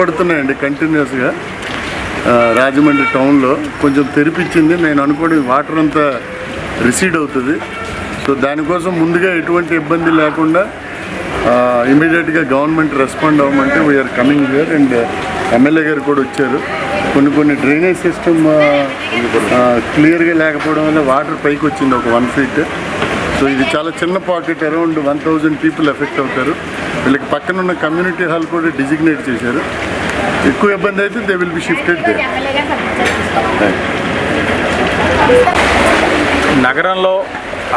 పడుతున్నాయండి కంటిన్యూస్గా రాజమండ్రి టౌన్లో కొంచెం తెరిపించింది. నేను అనుకోవడం వాటర్ అంతా రిసీడ్ అవుతుంది. సో దానికోసం ముందుగా ఎటువంటి ఇబ్బంది లేకుండా ఇమీడియట్గా government respond అవ్వమంటే we're coming here and MLA గారు కూడా వచ్చారు. కొన్ని కొన్ని డ్రైనేజ్ సిస్టమ్ క్లియర్గా లేకపోవడం వల్ల వాటర్ పైకి వచ్చింది ఒక వన్ ఫీట్. సో ఇది చాలా చిన్న pocket around one thousand people affect అవుతారు. వీళ్ళకి పక్కన ఉన్న కమ్యూనిటీ హాల్ కూడా డిజిగ్నేట్ చేశారు. ఎక్కువ ఇబ్బంది అయితే they will be shifted they. నగరంలో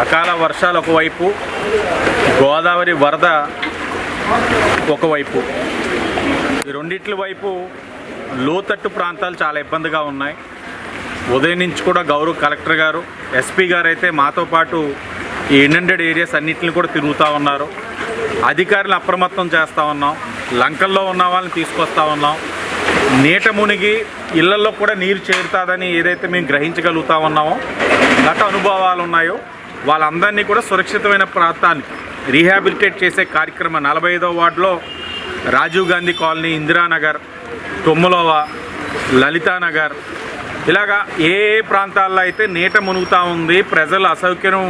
అకాల వర్షాలు ఒకవైపు గోదావరి వరద ఒకవైపు. ఈ రెండిట్ల వైపు లోతట్టు ప్రాంతాలు చాలా ఇబ్బందిగా ఉన్నాయి. ఉదయం నుంచి కూడా గౌరవ కలెక్టర్ గారు ఎస్పీ గారు అయితే మాతో పాటు ఈ ఇండెంటెడ్ ఏరియాస్ అన్నింటిని కూడా తిరుగుతూ ఉన్నారు. అధికారులు అప్రమత్తం చేస్తూ ఉన్నాం. లంకల్లో ఉన్న వాళ్ళని తీసుకొస్తా ఉన్నాం. నీట మునిగి ఇళ్ళలో కూడా నీరు చేరుతుందని ఏదైతే మేము గ్రహించగలుగుతా ఉన్నామో గత అనుభవాలు ఉన్నాయో వాళ్ళందరినీ కూడా సురక్షితమైన ప్రాంతాన్ని రీహాబిలిటేట్ చేసే కార్యక్రమం నలభై ఐదో వార్డులో రాజీవ్ గాంధీ కాలనీ ఇందిరానగర్ తొమ్మిదవ లలితానగర్. ఇలాగా ఏ ఏ ప్రాంతాల్లో అయితే నీట మునుగుతూ ఉంది ప్రజలు అసౌకర్యం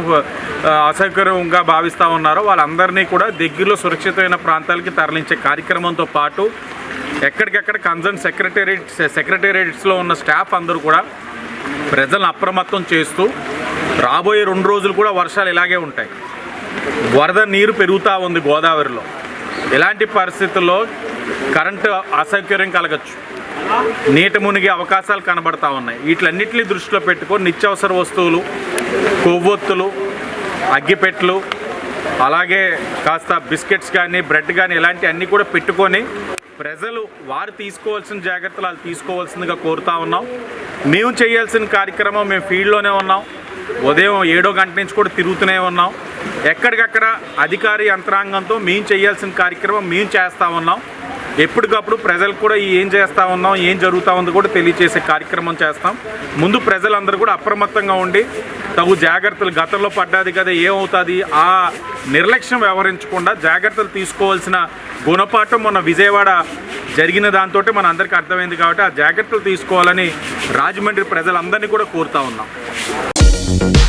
అసౌకర్యంగా భావిస్తూ ఉన్నారో వాళ్ళందరినీ కూడా దగ్గరలో సురక్షితమైన ప్రాంతాలకి తరలించే కార్యక్రమంతో పాటు ఎక్కడికెక్కడ కన్సర్న్ సెక్రటేరియట్ సెక్రటేరియట్స్లో ఉన్న స్టాఫ్ అందరూ కూడా ప్రజలను అప్రమత్తం చేస్తూ రాబోయే రెండు రోజులు కూడా వర్షాలు ఇలాగే ఉంటాయి. వరద నీరు పెరుగుతూ ఉంది గోదావరిలో. ఇలాంటి పరిస్థితుల్లో కరెంటు అసౌకర్యం కలగచ్చు? నీట మునిగే అవకాశాలు కనబడతా ఉన్నాయి. వీటిలన్నింటినీ దృష్టిలో పెట్టుకొని నిత్యావసర వస్తువులు కొవ్వొత్తులు అగ్గిపెట్లు అలాగే కాస్త బిస్కెట్స్ కానీ బ్రెడ్ కానీ ఇలాంటివన్నీ కూడా పెట్టుకొని ప్రజలు వారు తీసుకోవాల్సిన జాగ్రత్తలు వాళ్ళు తీసుకోవాల్సిందిగా కోరుతా ఉన్నాం. మేము చేయాల్సిన కార్యక్రమం మేము ఫీల్డ్లోనే ఉన్నాం. ఉదయం ఏడో గంట నుంచి కూడా తిరుగుతూనే ఉన్నాం. ఎక్కడికక్కడ అధికారి యంత్రాంగంతో మేము చేయాల్సిన కార్యక్రమం మేము చేస్తూ ఉన్నాం. ఎప్పటికప్పుడు ప్రజలు కూడా ఏం చేస్తూ ఉన్నాం ఏం జరుగుతూ ఉందో కూడా తెలియజేసే కార్యక్రమం చేస్తాం. ముందు ప్రజలందరూ కూడా అప్రమత్తంగా ఉండి తగు జాగ్రత్తలు గతంలో పడ్డాది కదా ఏమవుతుంది? ఆ నిర్లక్ష్యం వ్యవహరించకుండా జాగ్రత్తలు తీసుకోవాల్సిన గుణపాఠం మొన్న విజయవాడ జరిగిన దాంతో మన అందరికీ అర్థమైంది కాబట్టి ఆ జాగ్రత్తలు తీసుకోవాలని రాజమండ్రి ప్రజలందరినీ కూడా కోరుతా ఉన్నాం. Thank